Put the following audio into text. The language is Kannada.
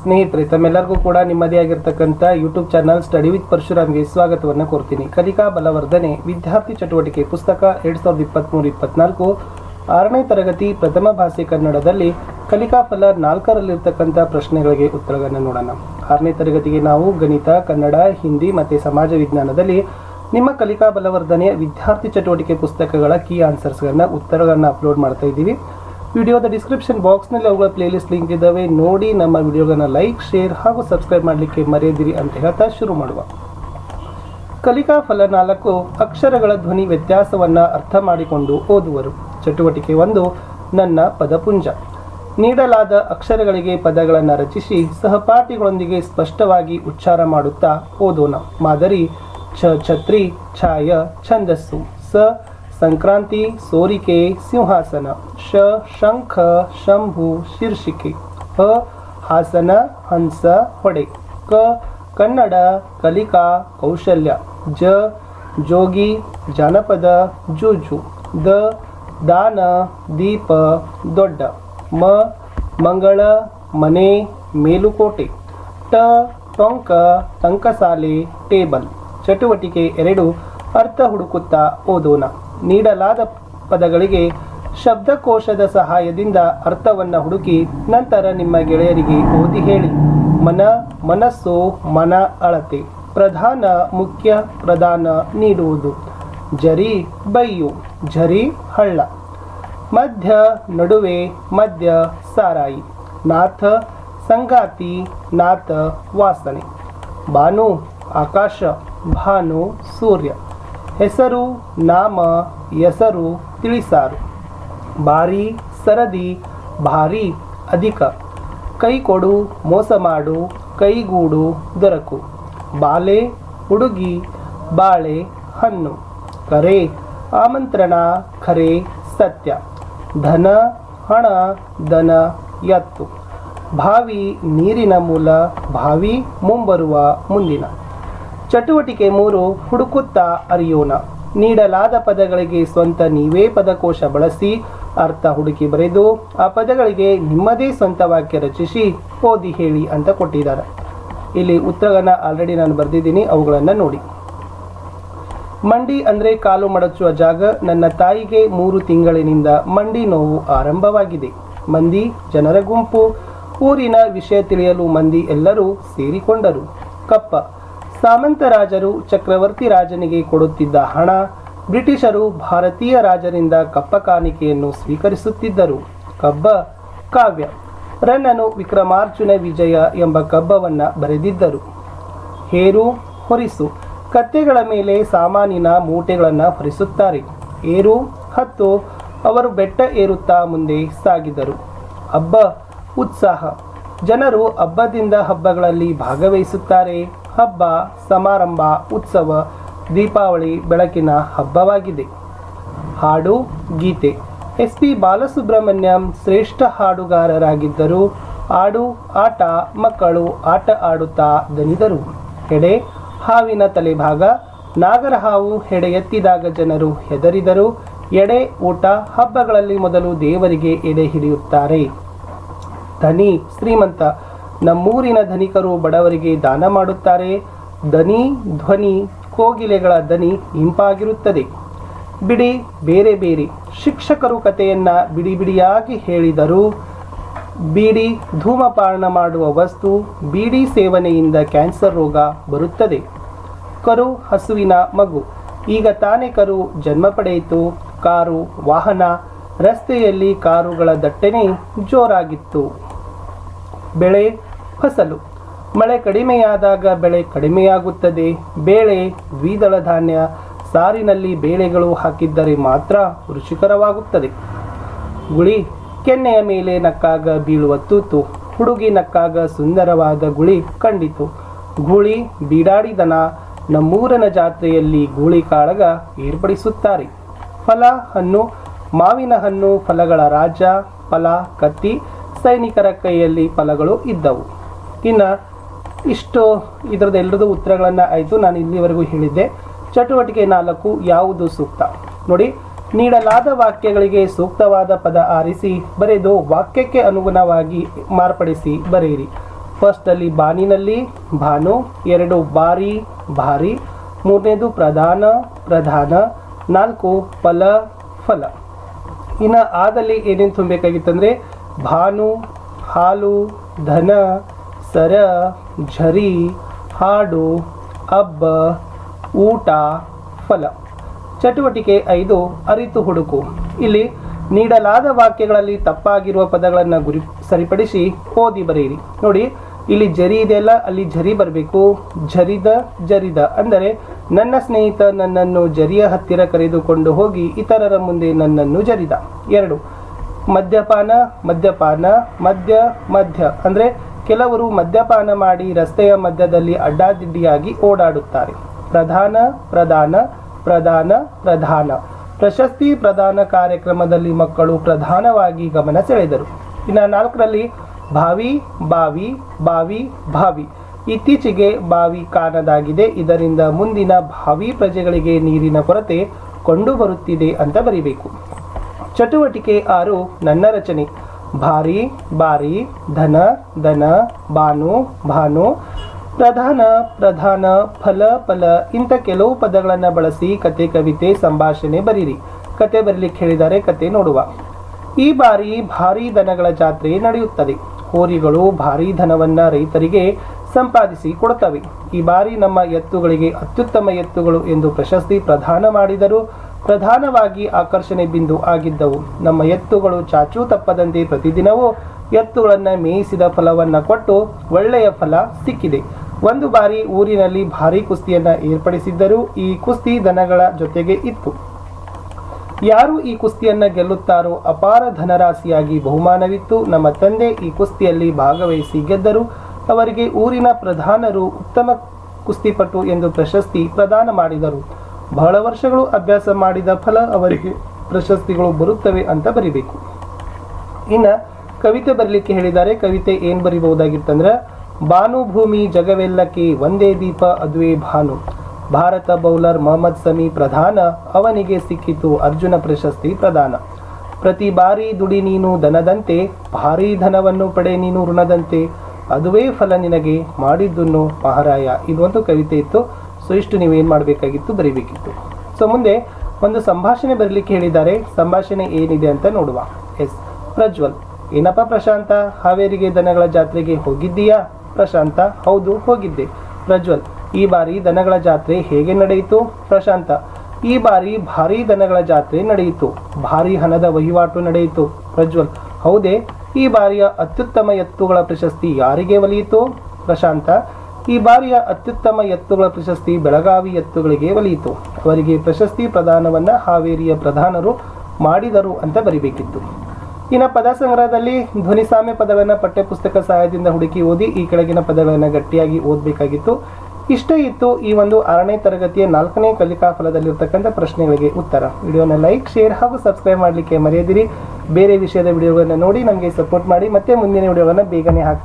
ಸ್ನೇಹಿತರೆ, ತಮ್ಮೆಲ್ಲರಿಗೂ ಕೂಡ ನಿಮ್ಮದೇ ಆಗಿರ್ತಕ್ಕಂಥ ಯೂಟ್ಯೂಬ್ ಚಾನಲ್ ಸ್ಟಡಿ ವಿತ್ ಪರಶುರಾಮ್ಗೆ ಸ್ವಾಗತವನ್ನು ಕೋರ್ತೀನಿ. ಕಲಿಕಾ ಬಲವರ್ಧನೆ, ವಿದ್ಯಾರ್ಥಿ ಚಟುವಟಿಕೆ ಪುಸ್ತಕ ಎರಡ್ ಸಾವಿರದ ಇಪ್ಪತ್ತ್ಮೂರು ಇಪ್ಪತ್ನಾಲ್ಕು, ಆರನೇ ತರಗತಿ ಪ್ರಥಮ ಭಾಷೆ ಕನ್ನಡದಲ್ಲಿ ಕಲಿಕಾ ಫಲ ನಾಲ್ಕರಲ್ಲಿರ್ತಕ್ಕಂಥ ಪ್ರಶ್ನೆಗಳಿಗೆ ಉತ್ತರಗಳನ್ನು ನೋಡೋಣ. ಆರನೇ ತರಗತಿಗೆ ನಾವು ಗಣಿತ, ಕನ್ನಡ, ಹಿಂದಿ ಮತ್ತು ಸಮಾಜ ವಿಜ್ಞಾನದಲ್ಲಿ ನಿಮ್ಮ ಕಲಿಕಾ ಬಲವರ್ಧನೆಯ ವಿದ್ಯಾರ್ಥಿ ಚಟುವಟಿಕೆ ಪುಸ್ತಕಗಳ ಕೀ ಆನ್ಸರ್ಸ್ಗಳನ್ನ ಉತ್ತರಗಳನ್ನು ಅಪ್ಲೋಡ್ ಮಾಡ್ತಾ ಇದ್ದೀವಿ. ವಿಡಿಯೋದ ಡಿಸ್ಕ್ರಿಪ್ಷನ್ ಬಾಕ್ಸ್ನಲ್ಲಿ ಅವುಗಳ ಪ್ಲೇಲಿಸ್ಟ್ ಲಿಂಕ್ ಇದ್ದಾವೆ ನೋಡಿ, ನಮ್ಮ ವಿಡಿಯೋಗಳನ್ನು ಲೈಕ್ ಶೇರ್ ಹಾಗೂ ಸಬ್ಸ್ಕ್ರೈಬ್ ಮಾಡಲಿಕ್ಕೆ ಮರೆಯದಿರಿ ಅಂತ ಹೇಳ್ತಾ ಶುರು ಮಾಡುವ. ಕಲಿಕಾ ಫಲ ನಾಲ್ಕು, ಅಕ್ಷರಗಳ ಧ್ವನಿ ವ್ಯತ್ಯಾಸವನ್ನು ಅರ್ಥ ಮಾಡಿಕೊಂಡು ಓದುವರು. ಚಟುವಟಿಕೆ ಒಂದು, ನನ್ನ ಪದಪುಂಜ. ನೀಡಲಾದ ಅಕ್ಷರಗಳಿಗೆ ಪದಗಳನ್ನು ರಚಿಸಿ ಸಹಪಾಠಿಗಳೊಂದಿಗೆ ಸ್ಪಷ್ಟವಾಗಿ ಉಚ್ಚಾರ ಮಾಡುತ್ತಾ ಓದೋಣ. ಮಾದರಿ, ಛ, ಛತ್ರಿ, ಛಾಯ, ಛಂದಸ್ಸು. ಸ ಸಂಕ್ರಾಂತಿ, ಸೋರಿಕೆ, ಸಿಂಹಾಸನ, ಶ, ಶಂಖ, ಶಂಭು, ಶೀರ್ಷಿಕೆ, ಹ, ಹಾಸನ, ಹಂಸ, ಹೊಡೆ, ಕ, ಕನ್ನಡ, ಕಲಿಕಾ, ಕೌಶಲ್ಯ, ಜ, ಜೋಗಿ, ಜಾನಪದ, ಜೂಜು, ದ, ದಾನ, ದೀಪ, ದೊಡ್ಡ, ಮ, ಮಂಗಳ, ಮನೆ, ಮೇಲುಕೋಟೆ, ಟ, ಟೊಂಕ, ಟಂಕಸಾಲೆ, ಟೇಬಲ್, ಚಟುವಟಿಕೆ ಎರಡು ಅರ್ಥ ಹುಡುಕುತ್ತಾ ಓದೋಣ. ನೀಡಲಾದ ಪದಗಳಿಗೆ ಶಬ್ದಕೋಶದ ಸಹಾಯದಿಂದ ಅರ್ಥವನ್ನು ಹುಡುಕಿ ನಂತರ ನಿಮ್ಮ ಗೆಳೆಯರಿಗೆ ಓದಿ ಹೇಳಿ. ಮನ, ಮನಸ್ಸು, ಮನ ಅಳತೆ. ಪ್ರಧಾನ, ಮುಖ್ಯ, ಪ್ರಧಾನ ನೀಡುವುದು. ಜರಿ, ಬೈಯು. ಝರಿ ಹಳ್ಳ. ಮಧ್ಯ, ನಡುವೆ, ಮಧ್ಯ, ಸಾರಾಯಿ. ನಾಥ, ಸಂಗಾತಿ. ನಾಥ, ವಾಸನೆ. ಭಾನು ಆಕಾಶ. ಭಾನು, ಸೂರ್ಯ. ಹೆಸರು, ನಾಮ, ಹೆಸರು ತಿಳಿಸಾರು. ಬಾರಿ ಸರದಿ, ಭಾರಿ ಅಧಿಕ. ಕೈ ಕೊಡು ಮೋಸ ಮಾಡು, ಕೈಗೂಡು, ದೊರಕು. ಬಾಲೆ, ಹುಡುಗಿ, ಬಾಳೆ, ಹಣ್ಣು. ಕರೆ, ಆಮಂತ್ರಣ ಖರೆ ಸತ್ಯ. ಧನ, ಹಣ ದನ ಎತ್ತು. ಭಾವಿ ನೀರಿನ ಮೂಲ, ಭಾವಿ ಮುಂಬರುವ ಮುಂದಿನ. ಚಟುವಟಿಕೆ ಮೂರು, ಹುಡುಕುತ್ತಾ ಅರಿಯೋಣ. ನೀಡಲಾದ ಪದಗಳಿಗೆ ಸ್ವಂತ ನೀವೇ ಪದಕೋಶ ಬಳಸಿ, ಅರ್ಥ ಹುಡುಕಿ ಬರೆದು, ಆ ಪದಗಳಿಗೆ ನಿಮ್ಮದೇ ಸ್ವಂತ ವಾಕ್ಯ ರಚಿಸಿ, ಓದಿ ಹೇಳಿ ಅಂತ ಕೊಟ್ಟಿದ್ದಾರೆ. ಇಲ್ಲಿ ಉತ್ತರಗಳನ್ನು ಆಲ್ರೆಡಿ ನಾನು ಬರೆದಿದ್ದೀನಿ, ಅವುಗಳನ್ನು ನೋಡಿ. ಮಂಡಿ ಅಂದ್ರೆ ಕಾಲು ಮಡಚುವ ಜಾಗ, ನನ್ನ ತಾಯಿಗೆ ಮೂರು ತಿಂಗಳಿನಿಂದ ಮಂಡಿ ನೋವು ಆರಂಭವಾಗಿದೆ. ಮಂದಿ, ಜನರ ಗುಂಪು. ಊರಿನ ವಿಷಯ ತಿಳಿಯಲು ಮಂದಿ ಎಲ್ಲರೂ ಸೇರಿಕೊಂಡರು. ಕಪ್ಪ ಸಾಮಂತ ರಾಜರು ಚಕ್ರವರ್ತಿ ರಾಜನಿಗೆ ಕೊಡುತ್ತಿದ್ದ ಹಣ ಬ್ರಿಟಿಷರು ಭಾರತೀಯ ರಾಜರಿಂದ ಕಪ್ಪ ಕಾಣಿಕೆಯನ್ನು ಸ್ವೀಕರಿಸುತ್ತಿದ್ದರು. ಕಬ್ಬ ಕಾವ್ಯ. ರನ್ನನು ವಿಕ್ರಮಾರ್ಜುನ ವಿಜಯ ಎಂಬ ಕಬ್ಬವನ್ನು ಬರೆದಿದ್ದರು. ಹೇರು ಹೊರಿಸು. ಕತ್ತೆಗಳ ಮೇಲೆ ಸಾಮಾನಿನ ಮೂಟೆಗಳನ್ನು ಹೊರಿಸುತ್ತಾರೆ. ಏರು ಹತ್ತು ಅವರು ಬೆಟ್ಟ ಏರುತ್ತಾ ಮುಂದೆ ಸಾಗಿದರು. ಹಬ್ಬ ಉತ್ಸಾಹ. ಜನರು ಹಬ್ಬದಿಂದ ಹಬ್ಬಗಳಲ್ಲಿ ಭಾಗವಹಿಸುತ್ತಾರೆ. ಹಬ್ಬ, ಸಮಾರಂಭ, ಉತ್ಸವ, ದೀಪಾವಳಿ ಬೆಳಕಿನ ಹಬ್ಬವಾಗಿದೆ. ಹಾಡು, ಗೀತೆ. ಎಸ್ ಪಿ ಬಾಲಸುಬ್ರಹ್ಮಣ್ಯಂ ಶ್ರೇಷ್ಠ ಹಾಡುಗಾರರಾಗಿದ್ದರು. ಆಡು ಆಟ, ಮಕ್ಕಳು ಆಟ ಆಡುತ್ತಾ ದನಿದರು. ಹೆಡೆ, ಹಾವಿನ ತಲೆಭಾಗ ನಾಗರ ಹಾವು ಹೆಡೆ ಎತ್ತಿದಾಗ ಜನರು ಹೆದರಿದರು. ಎಡೆ, ಊಟ, ಹಬ್ಬಗಳಲ್ಲಿ ಮೊದಲು ದೇವರಿಗೆ ಎಡೆ ಹಿಡಿಯುತ್ತಾರೆ. ಧನಿ, ಶ್ರೀಮಂತ ನಮ್ಮೂರಿನ ಧನಿಕರು ಬಡವರಿಗೆ ದಾನ ಮಾಡುತ್ತಾರೆ. ದನಿ ಧ್ವನಿ, ಕೋಗಿಲೆಗಳ ದನಿ ಇಂಪಾಗಿರುತ್ತದೆ. ಬಿಡಿ, ಬೇರೆ ಬೇರೆ ಶಿಕ್ಷಕರು ಕಥೆಯನ್ನ ಬಿಡಿ ಬಿಡಿಯಾಗಿ ಹೇಳಿದರು. ಬೀಡಿ ಧೂಮಪಾನ ಮಾಡುವ ವಸ್ತು, ಬೀಡಿ ಸೇವನೆಯಿಂದ ಕ್ಯಾನ್ಸರ್ ರೋಗ ಬರುತ್ತದೆ. ಕರು ಹಸುವಿನ ಮಗು. ಈಗ ತಾನೇ ಕರು ಜನ್ಮ ಪಡೆಯಿತು. ಕಾರು ವಾಹನ, ರಸ್ತೆಯಲ್ಲಿ ಕಾರುಗಳ ದಟ್ಟಣೆ ಜೋರಾಗಿತ್ತು. ಬೆಳೆ ಫಸಲು. ಮಳೆ ಕಡಿಮೆಯಾದಾಗ ಬೆಳೆ ಕಡಿಮೆಯಾಗುತ್ತದೆ. ಬೇಳೆ, ದ್ವಿದಳ ಧಾನ್ಯ, ಸಾರಿನಲ್ಲಿ ಬೇಳೆಗಳು ಹಾಕಿದ್ದರೆ ಮಾತ್ರ ರುಚಿಕರವಾಗುತ್ತದೆ. ಗುಳಿ ಕೆನ್ನೆಯ ಮೇಲೆ ನಕ್ಕಾಗ ಬೀಳುವ ತೂತು, ಹುಡುಗಿ ನಕ್ಕಾಗ ಸುಂದರವಾದ ಗುಳಿ ಕಂಡಿತು. ಗುಳಿ ಬೀಡಾಡಿದನ, ನಮ್ಮೂರನ ಜಾತ್ರೆಯಲ್ಲಿ ಗೂಳಿ ಕಾಳಗ ಏರ್ಪಡಿಸುತ್ತಾರೆ. ಫಲ ಹಣ್ಣು, ಮಾವಿನ ಹಣ್ಣು, ಫಲಗಳ ರಾಜ ಫಲ, ಕತ್ತಿ ಸೈನಿಕರ ಕೈಯಲ್ಲಿ ಫಲಗಳು ಇದ್ದವು. ಇನ್ನು ಇಷ್ಟು ಇದರದ್ದು ಎಲ್ಲರದ್ದು ಉತ್ತರಗಳನ್ನು ಆಯಿತು. ನಾನು ಇಲ್ಲಿವರೆಗೂ ಹೇಳಿದ್ದೆ. ಚಟುವಟಿಕೆ ನಾಲ್ಕು ಯಾವುದು ಸೂಕ್ತ? ನೋಡಿ, ನೀಡಲಾದ ವಾಕ್ಯಗಳಿಗೆ ಸೂಕ್ತವಾದ ಪದ ಆರಿಸಿ, ಬರೆದು ವಾಕ್ಯಕ್ಕೆ ಅನುಗುಣವಾಗಿ ಮಾರ್ಪಡಿಸಿ ಬರೆಯಿರಿ. ಫಸ್ಟ್ ಅಲ್ಲಿ ಬಾನಿನಲ್ಲಿ ಭಾನು ಎರಡು ಬಾರಿ ಭಾರಿ, ಮೂರನೇದು ಪ್ರಧಾನ ಪ್ರಧಾನ, ನಾಲ್ಕು ಫಲ ಫಲ. ಇನ್ನು ಆದಲ್ಲಿ ಏನೇನು ತುಂಬಬೇಕಾಗಿತ್ತಂದರೆ ಭಾನು, ಹಾಲು, ಧನ, ಸರ, ಝರಿ, ಹಾಡು ಅಬ್ಬ ಊಟ, ಫಲ. ಚಟುವಟಿಕೆ ಐದು, ಅರಿತು ಹುಡುಕು. ಇಲ್ಲಿ ನೀಡಲಾದ ವಾಕ್ಯಗಳಲ್ಲಿ ತಪ್ಪಾಗಿರುವ ಪದಗಳನ್ನು ಗುರಿ ಸರಿಪಡಿಸಿ ಓದಿ ಬರೆಯಿರಿ. ನೋಡಿ, ಇಲ್ಲಿ ಜರಿ ಇದೆಯಲ್ಲ ಅಲ್ಲಿ ಝರಿ ಬರಬೇಕು. ಝರಿದ ಜರಿದ ಅಂದರೆ, ನನ್ನ ಸ್ನೇಹಿತ ನನ್ನನ್ನು ಜರಿಯ ಹತ್ತಿರ ಕರೆದುಕೊಂಡು ಹೋಗಿ ಇತರರ ಮುಂದೆ ನನ್ನನ್ನು ಜರಿದ ಎರಡು ಮದ್ಯಪಾನ ಮದ್ಯಪಾನ, ಮದ್ಯ ಮಧ್ಯ ಅಂದರೆ ಕೆಲವರು ಮದ್ಯಪಾನ ಮಾಡಿ ರಸ್ತೆಯ ಮಧ್ಯದಲ್ಲಿ ಅಡ್ಡಾದಿಡ್ಡಿಯಾಗಿ ಓಡಾಡುತ್ತಾರೆ. ಪ್ರಧಾನ ಪ್ರಧಾನ ಪ್ರಧಾನ ಪ್ರಧಾನ. ಪ್ರಶಸ್ತಿ ಪ್ರದಾನ ಕಾರ್ಯಕ್ರಮದಲ್ಲಿ ಮಕ್ಕಳು ಪ್ರಧಾನವಾಗಿ ಗಮನ ಸೆಳೆದರು. ಇನ್ನು ನಾಲ್ಕರಲ್ಲಿ ಭಾವಿ ಬಾವಿ ಬಾವಿ ಭಾವಿ. ಇತ್ತೀಚೆಗೆ ಬಾವಿ ಕಾಣದಾಗಿದೆ. ಇದರಿಂದ ಮುಂದಿನ ಭಾವಿ ಪ್ರಜೆಗಳಿಗೆ ನೀರಿನ ಕೊರತೆ ಕಂಡುಬರುತ್ತಿದೆ ಅಂತ ಬರಿಬೇಕು. ಚಟುವಟಿಕೆ ಆರು ನನ್ನ ರಚನೆ. ಭಾರಿ ಬಾರಿ ಧನ ಧನ ಬಾನು ಭಾನು. ಪ್ರಧಾನ ಪ್ರಧಾನ, ಫಲ ಫಲ. ಇಂಥ ಕೆಲವು ಪದಗಳನ್ನು ಬಳಸಿ ಕತೆ, ಕವಿತೆ, ಸಂಭಾಷಣೆ ಬರೀರಿ. ಕತೆ ಬರೀಲಿಕ್ಕೆ ಹೇಳಿದರೆ ಕತೆ ನೋಡುವ. ಈ ಬಾರಿ ಭಾರಿ ದನಗಳ ಜಾತ್ರೆ ನಡೆಯುತ್ತದೆ. ಹೋರಿಗಳು ಭಾರಿ ಧನವನ್ನ ರೈತರಿಗೆ ಸಂಪಾದಿಸಿ ಕೊಡುತ್ತವೆ. ಈ ಬಾರಿ ನಮ್ಮ ಎತ್ತುಗಳಿಗೆ ಅತ್ಯುತ್ತಮ ಎತ್ತುಗಳು ಎಂದು ಪ್ರಶಸ್ತಿ ಪ್ರದಾನ ಮಾಡಿದರು ಪ್ರಧಾನವಾಗಿ ಆಕರ್ಷಣೆ ಬಿಂದು ಆಗಿದ್ದವು. ನಮ್ಮ ಎತ್ತುಗಳು ಚಾಚೂ ತಪ್ಪದಂತೆ ಪ್ರತಿದಿನವೂ ಎತ್ತುಗಳನ್ನು ಮೇಯಿಸಿದ ಫಲವನ್ನ ಕೊಟ್ಟು ಒಳ್ಳೆಯ ಫಲ ಸಿಕ್ಕಿದೆ. ಒಂದು ಬಾರಿ ಊರಿನಲ್ಲಿ ಭಾರಿ ಕುಸ್ತಿಯನ್ನ ಏರ್ಪಡಿಸಿದ್ದರೂ ಈ ಕುಸ್ತಿ ದನಗಳ ಜೊತೆಗೆ ಇತ್ತು. ಯಾರು ಈ ಕುಸ್ತಿಯನ್ನ ಗೆಲ್ಲುತ್ತಾರೋ ಅಪಾರ ಧನರಾಶಿಯಾಗಿ ಬಹುಮಾನವಿತ್ತು. ನಮ್ಮ ತಂದೆ ಈ ಕುಸ್ತಿಯಲ್ಲಿ ಭಾಗವಹಿಸಿ ಗೆದ್ದರು. ಅವರಿಗೆ ಊರಿನ ಪ್ರಧಾನರು ಉತ್ತಮ ಕುಸ್ತಿಪಟು ಎಂದು ಪ್ರಶಸ್ತಿ ಪ್ರದಾನ ಮಾಡಿದರು. ಬಹಳ ವರ್ಷಗಳು ಅಭ್ಯಾಸ ಮಾಡಿದ ಫಲ ಅವರಿಗೆ ಪ್ರಶಸ್ತಿಗಳು ಬರುತ್ತವೆ ಅಂತ ಬರಿಬೇಕು. ಇನ್ನು ಕವಿತೆ ಬರಲಿಕ್ಕೆ ಹೇಳಿದ್ದಾರೆ. ಕವಿತೆ ಏನು ಬರಿಬಹುದಾಗಿತ್ತಂದ್ರೆ ಭಾನುಭೂಮಿ ಜಗವೆಲ್ಲಕ್ಕೆ ಒಂದೇ ದೀಪ, ಅದುವೇ ಭಾನು. ಭಾರತ ಬೌಲರ್ ಮೊಹಮ್ಮದ್ ಸಮಿ ಪ್ರಧಾನ, ಅವನಿಗೆ ಸಿಕ್ಕಿತು ಅರ್ಜುನ ಪ್ರಶಸ್ತಿ ಪ್ರದಾನ. ಪ್ರತಿ ಬಾರಿ ದುಡಿ ನೀನು ದನದಂತೆ ಭಾರೀ ಧನವನ್ನು ಪಡೆ ನೀನು ಋಣದಂತೆ. ಅದುವೇ ಫಲ ನಿನಗೆ ಮಾಡಿದ್ದುನ್ನು ಮಹಾರಾಯ. ಇದೊಂದು ಕವಿತೆ ಇತ್ತು. ಸೊ, ಇಷ್ಟು ನೀವೇನು ಮಾಡಬೇಕಾಗಿತ್ತು, ಬರೀಬೇಕಿತ್ತು. ಸೊ, ಮುಂದೆ ಒಂದು ಸಂಭಾಷಣೆ ಬರಲಿಕ್ಕೆ ಹೇಳಿದ್ದಾರೆ. ಸಂಭಾಷಣೆ ಏನಿದೆ ಅಂತ ನೋಡುವ. ಎಸ್. ಪ್ರಜ್ವಲ್. ಏನಪ್ಪ ಪ್ರಶಾಂತ? ಹಾವೇರಿಗೆ ದನಗಳ ಜಾತ್ರೆಗೆ ಹೋಗಿದ್ದೀಯಾ? ಪ್ರಶಾಂತ. ಹೌದು, ಹೋಗಿದ್ದೆ. ಪ್ರಜ್ವಲ್. ಈ ಬಾರಿ ದನಗಳ ಜಾತ್ರೆ ಹೇಗೆ ನಡೆಯಿತು? ಪ್ರಶಾಂತ. ಈ ಬಾರಿ ಭಾರೀ ದನಗಳ ಜಾತ್ರೆ ನಡೆಯಿತು. ಭಾರೀ ಹಣದ ವಹಿವಾಟು ನಡೆಯಿತು. ಪ್ರಜ್ವಲ್. ಹೌದೇ, ಈ ಬಾರಿಯ ಅತ್ಯುತ್ತಮ ಎತ್ತುಗಳ ಪ್ರಶಸ್ತಿ ಯಾರಿಗೆ ಒಲಿಯಿತು? ಪ್ರಶಾಂತ, ಈ ಬಾರಿಯ ಅತ್ಯುತ್ತಮ ಎತ್ತುಗಳ ಪ್ರಶಸ್ತಿ ಬೆಳಗಾವಿ ಎತ್ತುಗಳಿಗೆ ಒಲಿಯಿತು. ಅವರಿಗೆ ಪ್ರಶಸ್ತಿ ಪ್ರದಾನವನ್ನ ಹಾವೇರಿಯ ಪ್ರಧಾನರು ಮಾಡಿದರು ಅಂತ ಬರಿಬೇಕಿತ್ತು. ಇನ್ನು ಪದ ಸಂಗ್ರಹದಲ್ಲಿ ಧ್ವನಿ ಸಾಮ್ಯ ಪದಗಳನ್ನು ಪಠ್ಯಪುಸ್ತಕ ಸಹಾಯದಿಂದ ಹುಡುಕಿ ಓದಿ ಈ ಕೆಳಗಿನ ಪದಗಳನ್ನು ಗಟ್ಟಿಯಾಗಿ ಓದಬೇಕಾಗಿತ್ತು. ಇಷ್ಟೇ ಇತ್ತು ಈ ಒಂದು ಆರನೇ ತರಗತಿಯ ನಾಲ್ಕನೇ ಕಲಿಕಾ ಫಲದಲ್ಲಿರ್ತಕ್ಕಂಥ ಪ್ರಶ್ನೆಗಳಿಗೆ ಉತ್ತರ. ವಿಡಿಯೋನ ಲೈಕ್, ಶೇರ್ ಹಾಗೂ ಸಬ್ಸ್ಕ್ರೈಬ್ ಮಾಡಲಿಕ್ಕೆ ಮರೆಯದಿರಿ. ಬೇರೆ ವಿಷಯದ ವಿಡಿಯೋಗಳನ್ನು ನೋಡಿ ನಮಗೆ ಸಪೋರ್ಟ್ ಮಾಡಿ ಮತ್ತೆ ಮುಂದಿನ ವಿಡಿಯೋಗಳನ್ನು ಬೇಗನೆ ಹಾಕ್ತೀನಿ